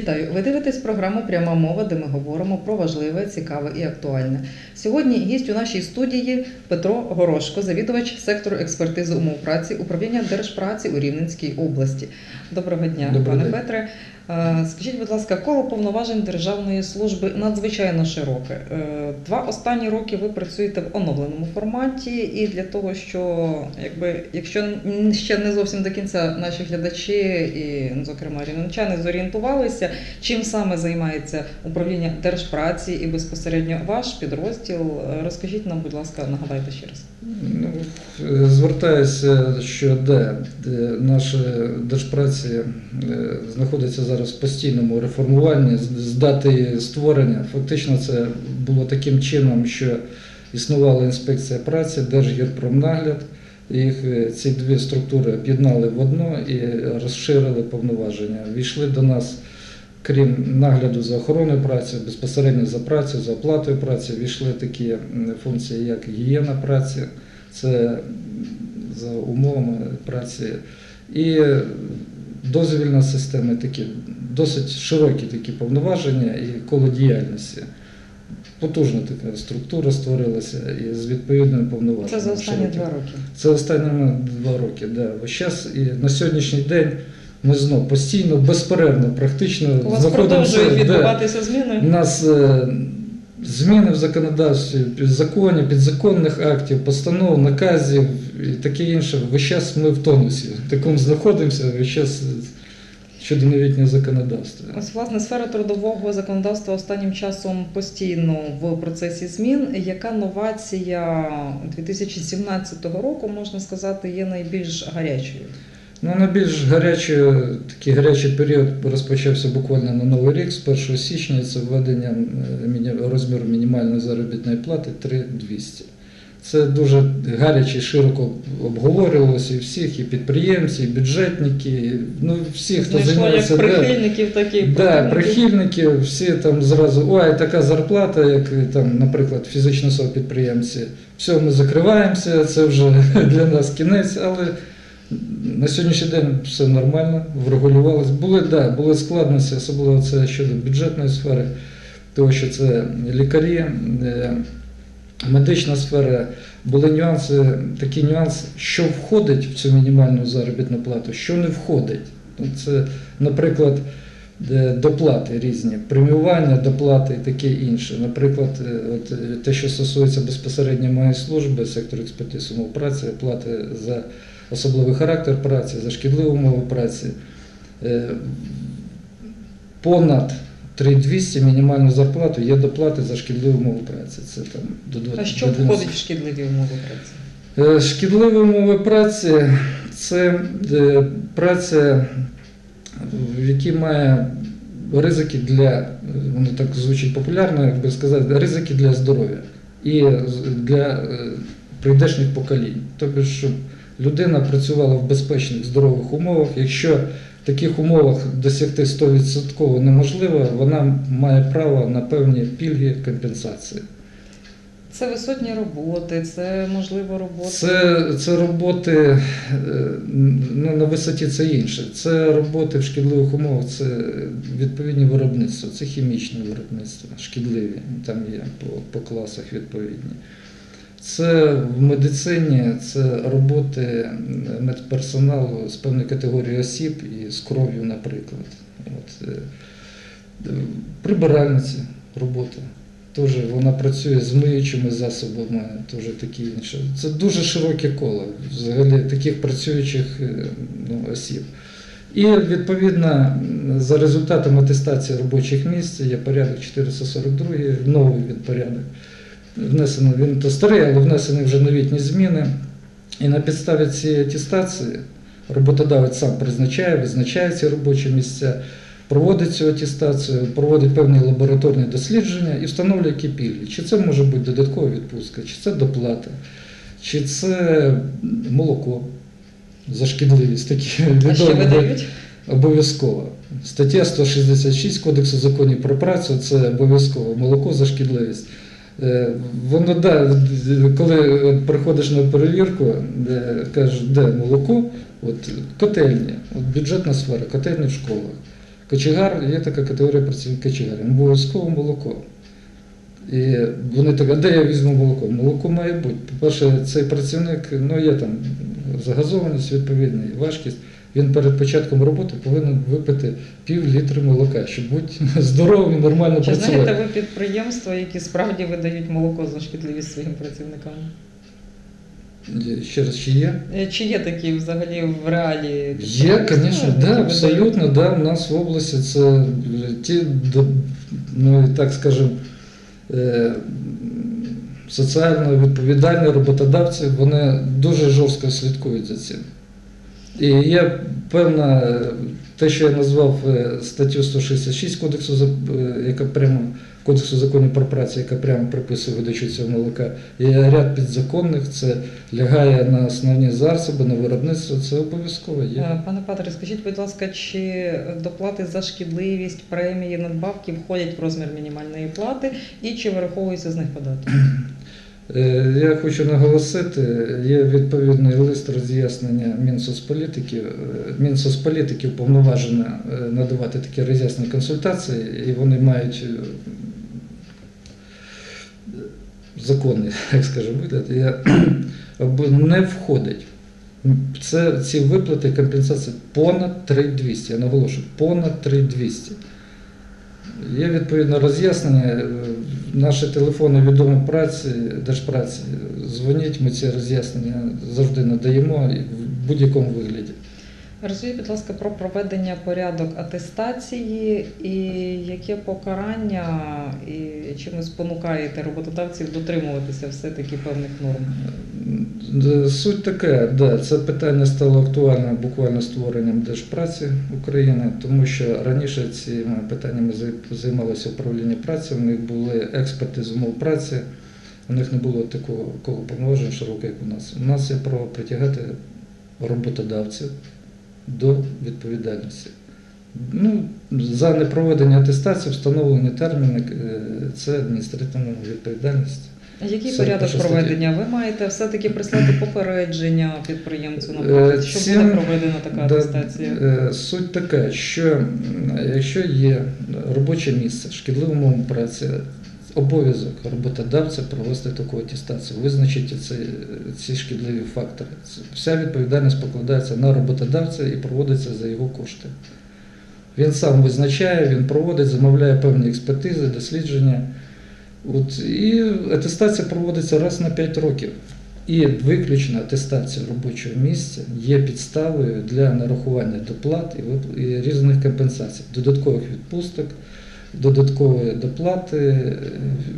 Вітаю! Ви дивитесь програму Пряма мова, де ми говоримо про важливе, цікаве і актуальне. Сьогодні гість у нашій студії Петро Горошко, завідувач сектору експертизи умов праці управління держпраці у Рівненській області. Доброго дня, Доброго пане день. Петре. Е, Скажіть, будь ласка, коло повноважень державної служби надзвичайно широке. Е, Два останні роки ви працюєте в оновленому форматі, і для того, що якби якщо ще не зовсім до кінця наші глядачі і, ну, зокрема, рівненчани зорієнтувалися, чим саме займається управління держпраці і безпосередньо ваш підрозділ. Е, Розкажіть нам, будь ласка, нагадайте ще раз. Ну, звертаюся, що де, де наші держпраці е, знаходяться зараз в постійному реформуванні з дати створення. Фактично це було таким чином, що існувала інспекція праці, Держгірпромнагляд. Їх е, ці дві структури об'єднали в одну і розширили повноваження. Війшли до нас, крім нагляду за охороною праці, безпосередньо за працю, за оплатою праці, війшли такі функції, як гігієна праці, це за умовами праці, і дозвільна система, такі досить широкі такі повноваження і коло діяльності. Потужна така структура створилася і з відповідними повноваженнями. Це за останні широкими. два роки. Це останні два роки. Да. Ось Зараз і на сьогоднішній день ми знов постійно, безперервно, практично У вас знаходимося. продовжують відбуватися зміни. нас е, зміни в законодавстві, законів, підзаконних актів, постанов, наказів і таке інше. Весь час ми в тонусі. В такому знаходимося, весь час щодо новітнього законодавства. Ось власне сфера трудового законодавства останнім часом постійно в процесі змін. Яка новація 2017 року можна сказати є найбільш гарячою? Ну, найбільш гарячий, такий гарячий період розпочався буквально на Новий рік, з 1 січня, це введення е, розміру мінімальної заробітної плати 3200. Це дуже гаряче і широко обговорювалося і всіх, і підприємці, і бюджетники, і, ну всі, хто Знайшло як займається. да. прихильників, так і Да, прихильники, всі там зразу, ой, така зарплата, як там, наприклад, фізичні особи підприємці. Все, ми закриваємося, це вже для нас кінець, але на сьогоднішній день все нормально, врегулювалося. Були, да, були складності, особливо це щодо бюджетної сфери, тому що це лікарі, е, медична сфера. Були нюанси, такий нюанс, що входить в цю мінімальну заробітну плату, що не входить. Ну, Це, наприклад, е, доплати різні, преміювання, доплати і таке інше. Наприклад, е, от, те, що стосується безпосередньо моєї служби, сектору експертиз умов праці, плати за особливий характер праці, за шкідливі умови праці. Е, Понад 3200 мінімальну зарплату є доплати за шкідливі умови праці. Це там до 20 А що до входить в шкідливі умови праці? Е, Шкідливі умови праці це е, праця, в якій має ризики для, воно так звучить популярно, як би сказати, ризики для здоров'я і для прийдешніх поколінь. Тобто, щоб людина працювала в безпечних здорових умовах. Якщо в таких умовах досягти 100% неможливо, вона має право на певні пільги компенсації. Це висотні роботи, це можливо роботи. Це, це роботи е, ну, на висоті це інше. Це роботи в шкідливих умовах, це відповідні виробництва, це хімічне виробництво, шкідливі, там є по, по класах відповідні. Це в медицині, це роботи медперсоналу з певної категорії осіб і з кров'ю, наприклад. От, е, прибиральниці роботи. Теж вона працює з миючими засобами, теж такі інші. Це дуже широке коло взагалі таких працюючих е, ну, осіб. І відповідно за результатами атестації робочих місць є порядок 442, новий порядок. Внесено він то старий, але внесені вже новітні зміни. І на підставі цієї атестації роботодавець сам призначає, визначає ці робочі місця проводить цю атестацію, проводить певні лабораторні дослідження і встановлює які пільги. Чи це може бути додаткова відпустка, чи це доплата, чи це молоко за шкідливість такі відомі. Обов'язково. Стаття 166 Кодексу законів про працю це обов'язково молоко за шкідливість. Е, Воно да, коли приходиш на перевірку, де кажуть, де молоко, от котельні, от бюджетна сфера, котельні в школах. Кочегар, є така категорія працівників кочегарів. Обов'язково молоко. І вони так, а де я візьму молоко? Молоко має бути. По-перше, цей працівник, ну є там загазованість відповідна, важкість. Він перед початком роботи повинен випити пів літри молока, щоб бути здоровим і нормально Чи працювати. знаєте ви підприємства, які справді видають молоко за шкідливість своїм працівникам? Ще раз, чи є? Е, Чи є такі взагалі в реалії? Є, звісно, да, абсолютно, да, у нас в області це ті, ну так скажемо, е, соціально відповідальні роботодавці, вони дуже жорстко слідкують за цим. І є певна, те, що я назвав е, статтю 166 Кодексу, е, яка прямо Кодексу законів про працю, яка прямо приписує видачу цього молока. Є ряд підзаконних, це лягає на основні засоби, на виробництво, це обов'язково є. Е, Пане Патре, скажіть, будь ласка, чи доплати за шкідливість, премії, надбавки входять в розмір мінімальної плати і чи вираховується з них податок? Е, Я хочу наголосити, є відповідний лист роз'яснення Мінсоцполітики. Е, Мінсоцполітики уповноважено е, надавати такі роз'яснені консультації, і вони мають законний, як скажемо, вигляд. Не входить. Це ці виплати компенсації понад 3200. Я наголошую, понад 3200. Є відповідне роз'яснення. Наші телефони відомі праці, держпраці. Дзвоніть, ми ці роз'яснення завжди надаємо в будь-якому вигляді. Розкажіть, будь ласка, про проведення порядок атестації і яке покарання, і чим ви спонукаєте роботодавців дотримуватися все-таки певних норм? Д- Суть така, да, це питання стало актуальним буквально створенням Держпраці України, тому що раніше цими питаннями зай- займалося управління праці, у них були експерти з умов праці, у них не було такого коло повноважень широко, як у нас. У нас є право притягати роботодавців до відповідальності. Ну, за непроведення атестації, встановлені терміни е, це адміністративна відповідальність. Який Це порядок стаття. проведення? Ви маєте все-таки прислати попередження підприємцю, Е, наприклад, що цим- буде проведена така Да, атестація? е, Суть така, що якщо є робоче місце, шкідливим умовам праці, обов'язок роботодавця провести таку атестацію, визначити ці, ці шкідливі фактори. Це- Вся відповідальність покладається на роботодавця і проводиться за його кошти. Він сам визначає, він проводить, замовляє певні експертизи, дослідження. От, і атестація проводиться раз на 5 років. І виключно атестація робочого місця є підставою для нарахування доплат і, різних компенсацій, додаткових відпусток, додаткової доплати,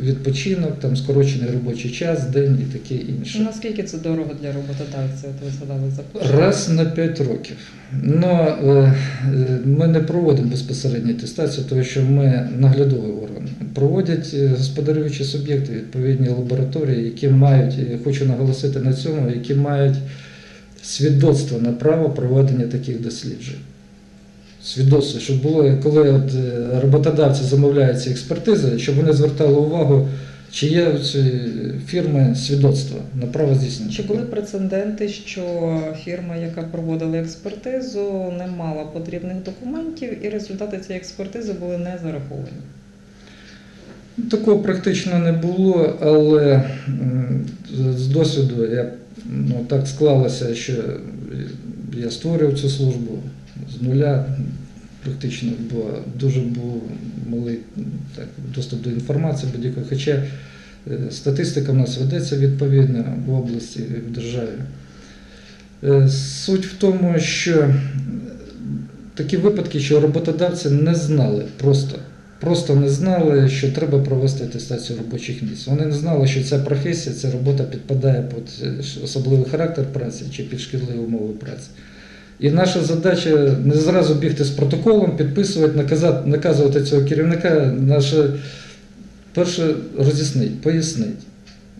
відпочинок, там скорочений робочий час, день і таке інше. Наскільки це дорого для роботодавця? От ви згадали за. Раз на 5 років. Но е, е, ми не проводимо безпосередньо атестацію, тому що ми наглядовий орган. Проводять е, господарюючі суб'єкти, відповідні лабораторії, які мають, і хочу наголосити на цьому, які мають свідоцтво на право проведення таких досліджень. Свідоцтво, щоб було, коли от е, роботодавці замовляють ці експертизи, щоб вони звертали увагу, чи є у цієї фірми свідоцтво на право здійснення. Чи були прецеденти, що фірма, яка проводила експертизу, не мала потрібних документів, і результати цієї експертизи були не зараховані? Такого практично не було, але з досвіду я, ну, так склалося, що я створював цю службу з нуля. Практично бо дуже був малий так, доступ до інформації будь-якої. Хоча е, статистика в нас ведеться відповідно в області в державі. Е, Суть в тому, що такі випадки, що роботодавці не знали просто. Просто не знали, що треба провести атестацію робочих місць. Вони не знали, що ця професія, ця робота підпадає під е, особливий характер праці чи під шкідливі умови праці. І наша задача не зразу бігти з протоколом, підписувати, наказати, наказувати цього керівника. Наша перше роз'яснить, пояснить.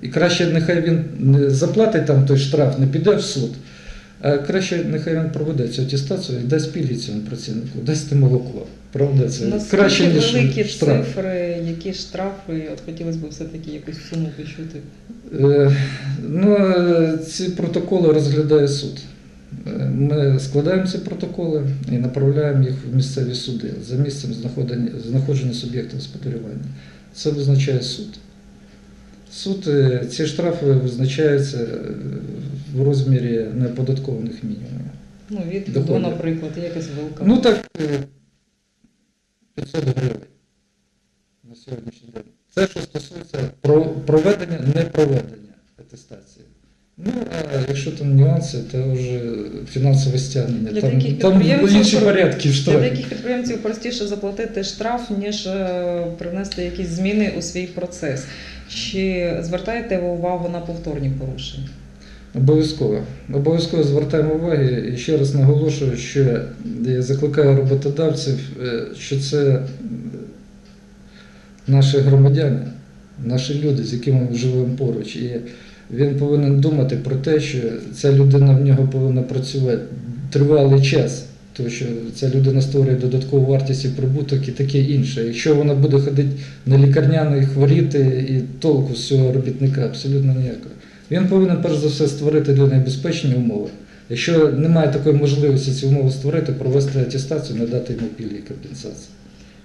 І краще нехай він не заплатить там той штраф, не піде в суд. А краще нехай він проведе цю атестацію і дасть пільги цьому працівнику, дасть молоко. Правда, це Наскільки краще, ніж великі штраф. цифри, які штрафи? От хотілося б все-таки якусь суму почути. Е, Ну, е, ці протоколи розглядає суд. Е, Ми складаємо ці протоколи і направляємо їх в місцеві суди за місцем знаходження суб'єкта господарювання. Це визначає суд. Суд е, ці штрафи визначаються е, в розмірі неоподаткованих мінімумів. Ну, від до, наприклад, якась вилка. Ну так е, 500 гривень на сьогоднішній день. Це що стосується проведення, не проведення атестації. Якщо там нюанси, то вже фінансове стягнення. Для Там, деяких там інші порядки в Для штрафі. деяких підприємців простіше заплатити штраф, ніж е, привнести якісь зміни у свій процес. Чи звертаєте ви увагу на повторні порушення? Обов'язково. Обов'язково звертаємо увагу і ще раз наголошую, що я закликаю роботодавців, е, що це наші громадяни, наші люди, з якими ми живемо поруч. І він повинен думати про те, що ця людина в нього повинна працювати тривалий час. Тому що ця людина створює додаткову вартість і прибуток і таке інше. Якщо вона буде ходити на лікарняний, хворіти і толку з цього робітника абсолютно ніякого. Він повинен перш за все створити для неї безпечні умови. Якщо немає такої можливості ці умови створити, провести атестацію, надати йому пільги компенсації.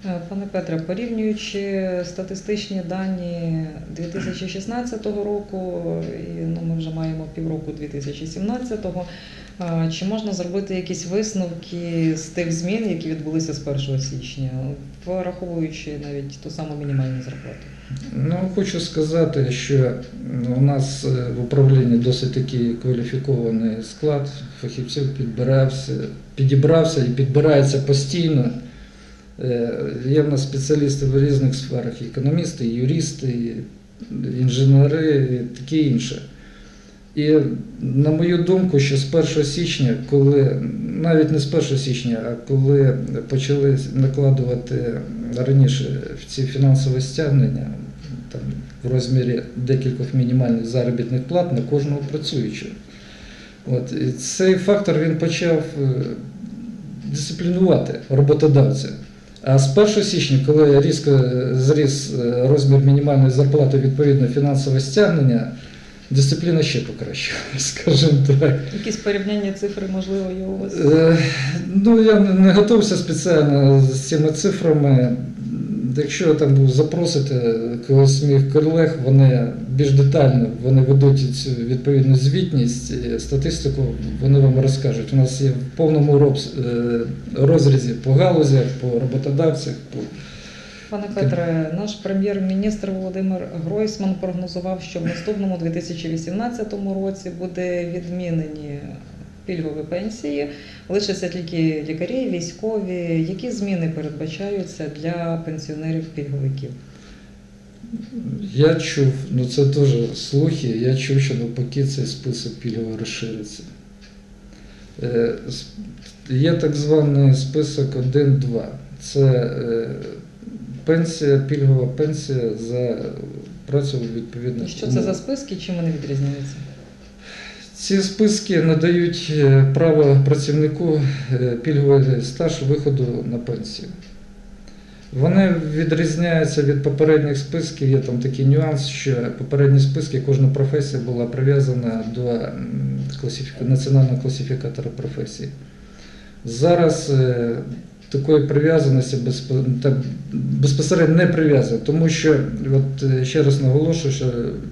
Е, Пане Петре, порівнюючи статистичні дані 2016 року, і ну, ми вже маємо півроку 2017-го, е, чи можна зробити якісь висновки з тих змін, які відбулися з 1 січня, враховуючи навіть ту саму мінімальну зарплату? Ну, хочу сказати, що у нас е, в управлінні досить такий кваліфікований склад фахівців підбирався, підібрався і підбирається постійно. Е, Є в нас спеціалісти в різних сферах, економісти, юристи, інженери, і таке інше. І на мою думку, що з 1 січня, коли навіть не з 1 січня, а коли почали накладувати раніше ці фінансові стягнення там, в розмірі декількох мінімальних заробітних плат на кожного працюючого. От, і цей фактор він почав е, дисциплінувати роботодавця. А з 1 січня, коли різко зріс е, розмір мінімальної зарплати відповідно фінансове стягнення, дисципліна ще покращила, скажімо так. Якісь порівняння цифри, можливо, є у вас? Е, Ну, я не не готувався спеціально з цими цифрами. Якщо там запросите когось з моїх колег, вони більш детально вони ведуть цю відповідну звітність, статистику вони вам розкажуть. У нас є в повному е, розрізі по галузях, по роботодавцях. По... Пане Петре, наш прем'єр-міністр Володимир Гройсман прогнозував, що в наступному 2018 році буде відмінені пільгові пенсії, лишаться тільки лікарі, військові. Які зміни передбачаються для пенсіонерів-пільговиків? Я чув, ну це теж слухи, я чув, що навпаки цей список пільгово розшириться. Е, Є так званий список 1-2. Це е, пенсія, пільгова пенсія за працю у відповідних Що це за списки, чим вони відрізняються? Ці списки надають е, право працівнику е, пільговий стаж виходу на пенсію. Вони відрізняються від попередніх списків. Є там такий нюанс, що попередні списки кожна професія була прив'язана до національного класифікатора професій. Зараз е, такої прив'язаності безпосередньо не прив'язано, тому що от, е, ще раз наголошую, що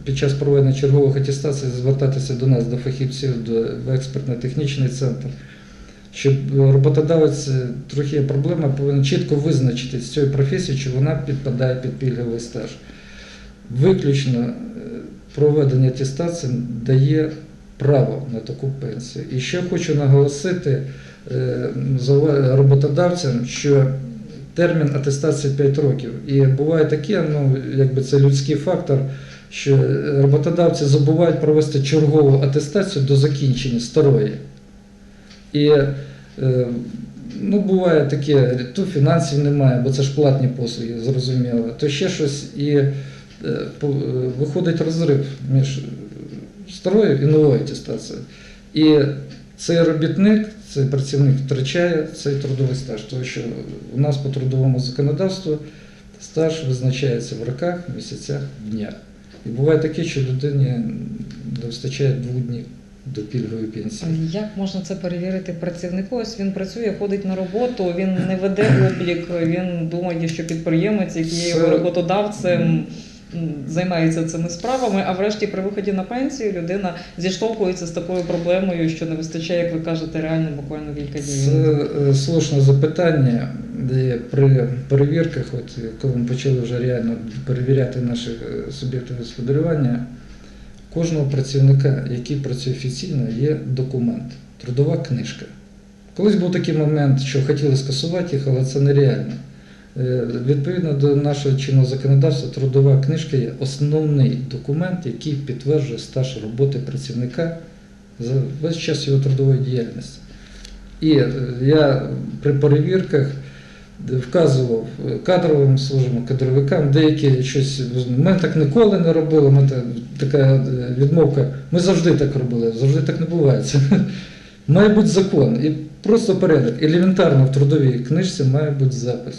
під час проведення чергових атестацій звертатися до нас, до фахівців, до експертно-технічний центр. Щоб роботодавець е, трохи є проблема, повинен чітко визначити з цієї професії, чи вона підпадає під пільговий стаж. Виключно е, проведення атестації дає право на таку пенсію. І ще хочу наголосити роботодавцям, що термін атестації 5 років. І буває таке, ну якби це людський фактор, що роботодавці забувають провести чергову атестацію до закінчення старої. І е, ну, буває таке, то фінансів немає, бо це ж платні послуги, зрозуміло, то ще щось і е, е, виходить розрив між старою і новою атестацією. І цей робітник, цей працівник втрачає цей трудовий стаж, тому що у нас по трудовому законодавству стаж визначається в роках, місяцях, днях. І буває таке, що людині не вистачає двох днів до пільгової пенсії. Як можна це перевірити працівнику? Ось він працює, ходить на роботу, він не веде облік, він думає, що підприємець, який є його роботодавцем, займається цими справами, а врешті при виході на пенсію людина зіштовхується з такою проблемою, що не вистачає, як ви кажете, реально буквально кілька Це днів. е, слушне запитання, де при перевірках, от коли ми почали вже реально перевіряти наші е, суб'єкти господарювання, кожного працівника, який працює офіційно, є документ, трудова книжка. Колись був такий момент, що хотіли скасувати їх, але це нереально. Е, Відповідно до нашого чинного законодавства, трудова книжка є основний документ, який підтверджує стаж роботи працівника за весь час його трудової діяльності. І е, я при перевірках вказував е, кадровим службам, кадровикам, деякі щось. Ми так ніколи не робили, ми так, така відмовка. Ми завжди так робили, завжди так не буває. Це має бути закон і просто порядок. Елементарно в трудовій книжці має бути запис.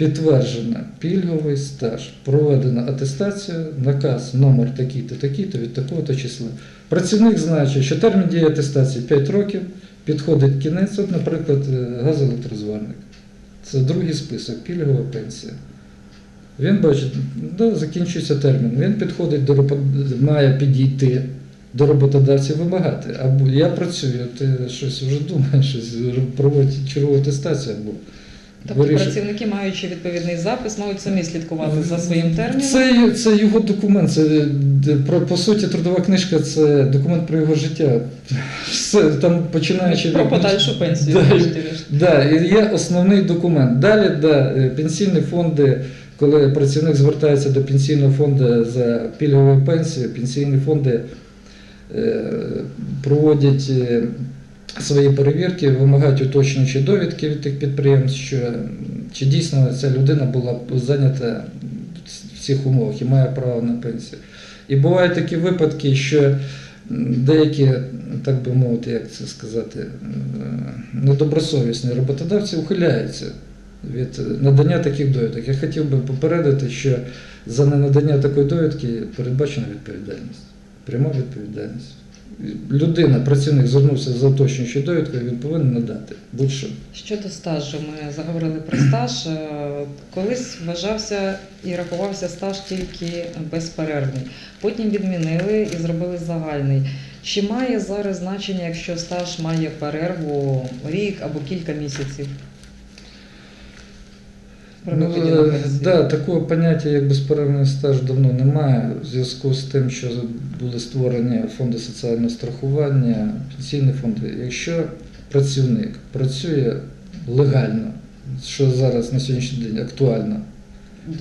Підтверджено пільговий стаж, проведена атестація, наказ номер такий-то, такий-то від такого-то числа. Працівник знає, що термін дії атестації 5 років, підходить кінець, от, наприклад, е, газоелектрозварник. Це другий список, пільгова пенсія. Він бачить, да, закінчується термін. Він підходить до має підійти до роботодавця і вимагати. Або я працюю, ти щось вже думаєш, проводить чергову атестацію або Тобто вирішує. працівники, маючи відповідний запис, мають самі слідкувати за своїм терміном. Це, це його документ. Це, про, по суті, трудова книжка це документ про його життя. Все, там починаючи Про від- подальшу пенсію. Да. Да, і є основний документ. Далі да, е, пенсійні фонди, коли працівник звертається до пенсійного фонду за пільговою пенсією, пенсійні фонди е, проводять е, свої перевірки, вимагають уточнюючі довідки від тих підприємств, що чи дійсно ця людина була зайнята в цих умовах і має право на пенсію. І бувають такі випадки, що деякі, так би мовити, як це сказати, недобросовісні роботодавці ухиляються від надання таких довідок. Я хотів би попередити, що за ненадання такої довідки передбачена відповідальність, пряма відповідальність. Людина, працівник звернувся за уточнюючою довідкою, він повинен надати будь-що. Щодо стажу, ми заговорили про стаж. Е, Колись вважався і рахувався стаж тільки безперервний. Потім відмінили і зробили загальний. Чи має зараз значення, якщо стаж має перерву рік або кілька місяців? Ну, е, да, такого поняття, як безперервний стаж, давно немає. В зв'язку з тим, що були створені фонди соціального страхування, пенсійні фонди. Якщо працівник працює легально, що зараз на сьогоднішній день актуально,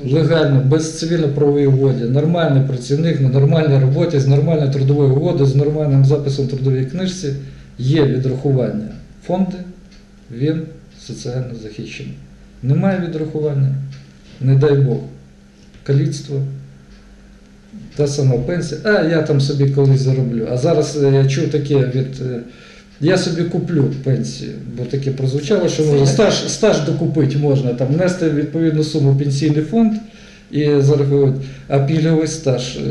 легально, без цивільно-правової угоди, нормальний працівник на нормальній роботі, з нормальною трудовою угодою, з нормальним записом в трудовій книжці, є відрахування фонди, він соціально захищений. Немає відрахування, не дай Бог, каліцтво, та сама пенсія, а я там собі колись зароблю. А зараз е, я чув таке від. е, Я собі куплю пенсію, бо таке прозвучало, що можна стаж, стаж докупити можна, там внести відповідну суму в пенсійний фонд і зараховувати, а пільговий стаж е,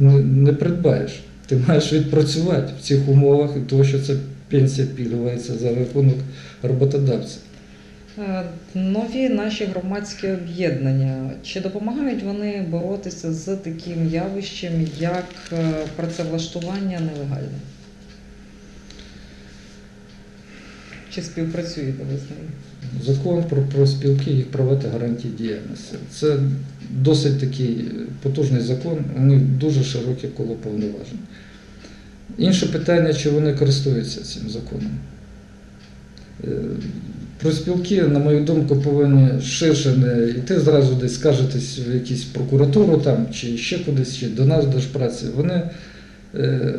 не, не придбаєш. Ти маєш відпрацювати в цих умовах, тому що це пенсія пільгова і це за рахунок роботодавця. Е, Нові наші громадські об'єднання. Чи допомагають вони боротися з таким явищем, як е, працевлаштування нелегальне? Чи співпрацюєте ви з ними? Закон про, про спілки, їх права та гарантії діяльності. Це досить такий потужний закон, у них дуже широке коло повноважень. Інше питання, чи вони користуються цим законом. Е, Про спілки, на мою думку, повинні ширше не йти зразу десь скаржитись в якусь прокуратуру там, чи ще кудись, чи до нас, до праці. Вони е,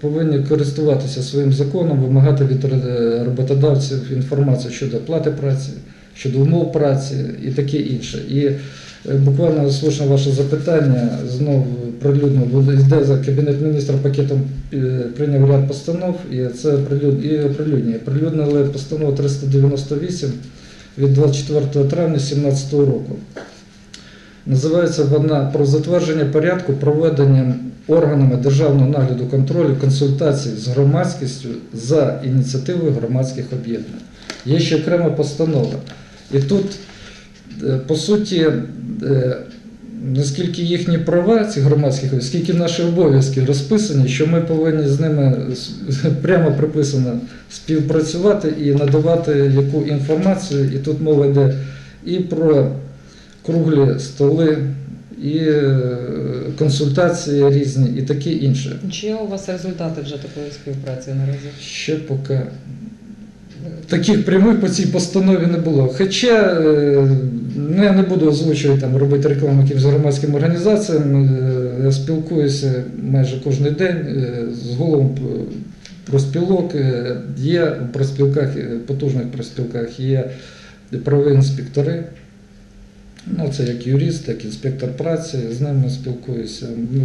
повинні користуватися своїм законом, вимагати від роботодавців інформацію щодо плати праці, щодо умов праці і таке інше. І е, буквально слушне ваше запитання, знову прилюдно йде за Кабінет міністрів пакетом е, прийняв ряд постанов, і це прилюд, і. Прилюднили постанову 398 від 24 травня 2017 року. Називається вона про затвердження порядку проведення органами державного нагляду контролю консультацій з громадськістю за ініціативою громадських об'єднань. Є ще окрема постанова. І тут, е, по суті, е, наскільки їхні права цих громадських, скільки наші обов'язки розписані, що ми повинні з ними прямо приписано співпрацювати і надавати яку інформацію. І тут мова йде і про круглі столи, і е, консультації різні, і таке інше. Чи є у вас результати вже такої співпраці наразі? Ще поки таких прямих по цій постанові не було. Хоча е, ну, я не буду озвучувати там, робити рекламу якимось громадським організаціям. е, Я спілкуюся майже кожен день е, з головом проспілок. Є в проспілках, потужних проспілках є правові інспектори. Ну, це як юрист, як інспектор праці, з ними спілкуюся. Ну,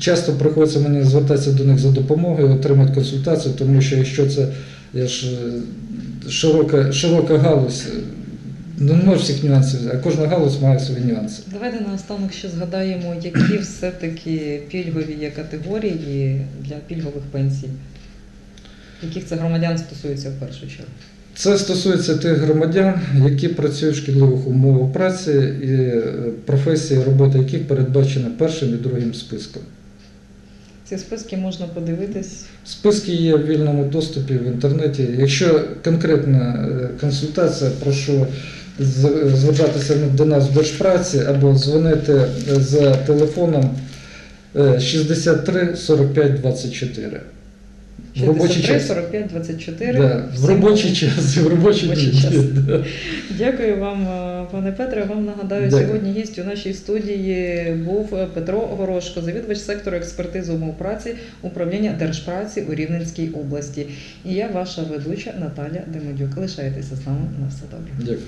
Часто приходиться мені звертатися до них за допомогою, отримати консультацію, тому що якщо це я ж е, широка, широка галузь, е, ну немає всіх нюансів, а кожна галузь має свої нюанси. Давайте наостанок ще згадаємо, які все-таки пільгові є категорії для пільгових пенсій. Яких це громадян стосується в першу чергу? Це стосується тих громадян, які працюють в шкідливих умовах праці і е, професії, роботи яких передбачені першим і другим списком. Ці списки можна подивитись. Списки є в вільному доступі в інтернеті. Якщо конкретна е, консультація, прошу звертатися до нас в Держпраці або дзвонити за телефоном е, 63 45 24. В 63, 45, 24. Да, в робочий час, в робочий Робочий час. Дякую вам, е, пане Петре. Вам нагадаю, Дякую. сьогодні гість у нашій студії був Петро Горошко, завідувач сектору експертизи умов праці управління Держпраці у Рівненській області. І я ваша ведуча Наталя Демодюк. Лишайтеся з нами на все добре. Дякую.